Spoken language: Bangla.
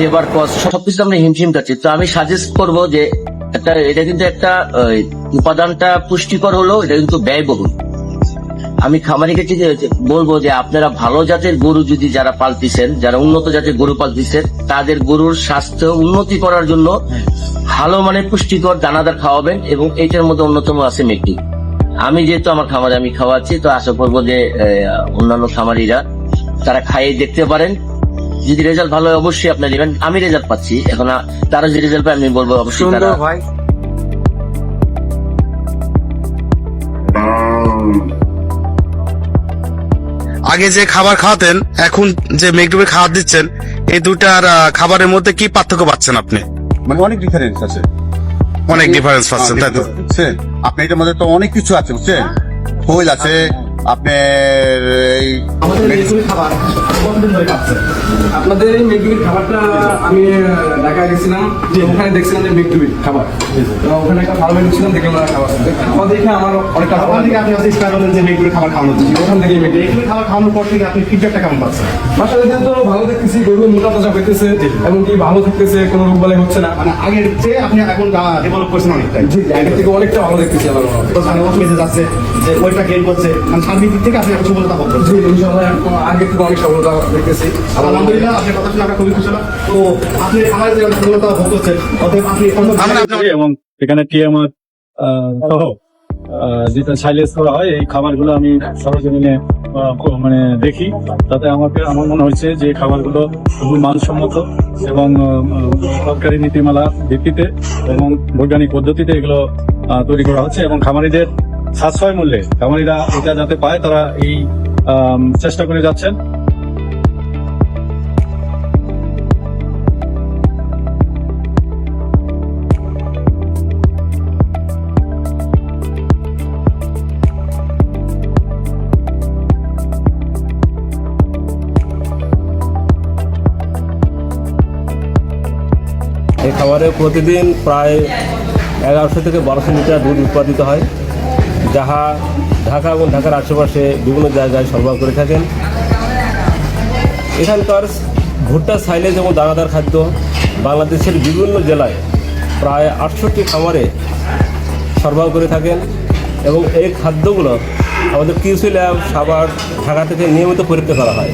লেবার কস্ট সবকিছু আমরা হিমশিম খাচ্ছি। তো আমি সাজেস্ট করব যে একটা এটা কিন্তু একটা উপাদানটা পুষ্টিকর হলো এটা কিন্তু ব্যয়বহুল। আমি খামারিকে যে বলব যে আপনারা ভালো জাতের গরু যদি যারা পালতিছেন, যারা উন্নত জাতের গরু পালতিছেন, তাদের গরুর স্বাস্থ্য উন্নতি করার জন্য ভালো মানের পুষ্টিকর দানাদার খাওয়াবেন এবং এইটার মধ্যে অন্যতম আছে মেকটি। আমি যেহেতু আমার খামারে আমি খাওয়াচ্ছি, তো আশা করব যে অন্যান্য খামারিরা তারা খাইয়ে দেখতে পারেন। যদি রেজাল্ট ভালো হয় অবশ্যই আপনার নেবেন আমি রেজাল্ট পাচ্ছি। এখন তারা যে রেজাল্ট পায় আমি বলব অবশ্যই তারা ভাই। আগে যে খাবার খাওয়াতেন এখন যে মেঘডুবে খাবার দিচ্ছেন এই দুটার খাবারের মধ্যে কি পার্থক্য পাচ্ছেন আপনি? মানে অনেক ডিফারেন্স আছে। অনেক ডিফারেন্স পাচ্ছেন তাই তো? বুঝছেন? আপনি এটার মধ্যে তো অনেক কিছু আছে বুঝছেন? খোল আছে আপনার এই আপনাদের এই মেঘডুবির খাবারটা আমি ঢাকায় গেছিলাম ওখানে দেখছিলাম যে মেঘডুবির খাবার। তো ওখানে একটা ফার্মে ঢুকছিলাম দেখলাম ওরা খাবার খাবার দেখে আমার অনেকটা ভালো থেকে আপনি হচ্ছে ইন্সপায়ার হলেন যে মেঘগুলো খাবার খাওয়ানো হচ্ছে ওখান থেকে এগুলো খাবার খাওয়ানোর পর থেকে আপনি ফিডব্যাকটা কেমন পাচ্ছেন? তো ভালো দেখতেছি গরু মোটা তাজা হইতেছে এমনকি ভালো থাকতেছে কোনো রোগ বালাই হচ্ছে না। মানে আগের চেয়ে আপনি এখন ডেভেলপ করছেন অনেকটাই। জি আগের থেকে অনেকটা ভালো দেখতেছি আমার মনে। তো ওর মেসেজ আছে যে ওইটা গেইন করছে মানে সার্বিক দিক থেকে আপনি সফলতা করছেন। জি ইনশাআল্লাহ আগের থেকে অনেক সফলতা দেখতেছি। আলহামদুলিল্লাহ আপনার কথা শুনে আমরা খুবই খুশি হলাম। তো আপনি আমার যে সফলতা ভোগ করছেন অতএব আপনি এবং এখানে টিএমআর সহ আহ, যেটা সাইলেজ করা হয় এই খাবারগুলো আমি সরজমিনে মানে দেখি। তাতে আমাকে আমার মনে হয়েছে যে খাবারগুলো খুবই মানসম্মত এবং সরকারি নীতিমালা ভিত্তিতে এবং বৈজ্ঞানিক পদ্ধতিতে এগুলো তৈরি করা হচ্ছে এবং খামারিদের সাশ্রয় মূল্যে খামারিরা এটা যাতে পায় তারা এই চেষ্টা করে যাচ্ছেন। এই খামারে প্রতিদিন প্রায় এগারোশো থেকে বারোশো লিটার দুধ উৎপাদিত হয়, যাহা ঢাকা এবং ঢাকার আশেপাশে বিভিন্ন জায়গায় সরবরাহ করে থাকেন। এখানকার ভুট্টা সাইলেজ এবং দানাদার খাদ্য বাংলাদেশের বিভিন্ন জেলায় প্রায় আটষট্টি খামারে সরবরাহ করে থাকেন এবং এই খাদ্যগুলো আমাদের কিউসি ল্যাব সাবার ঢাকা থেকে নিয়মিত পরীক্ষা করা হয়।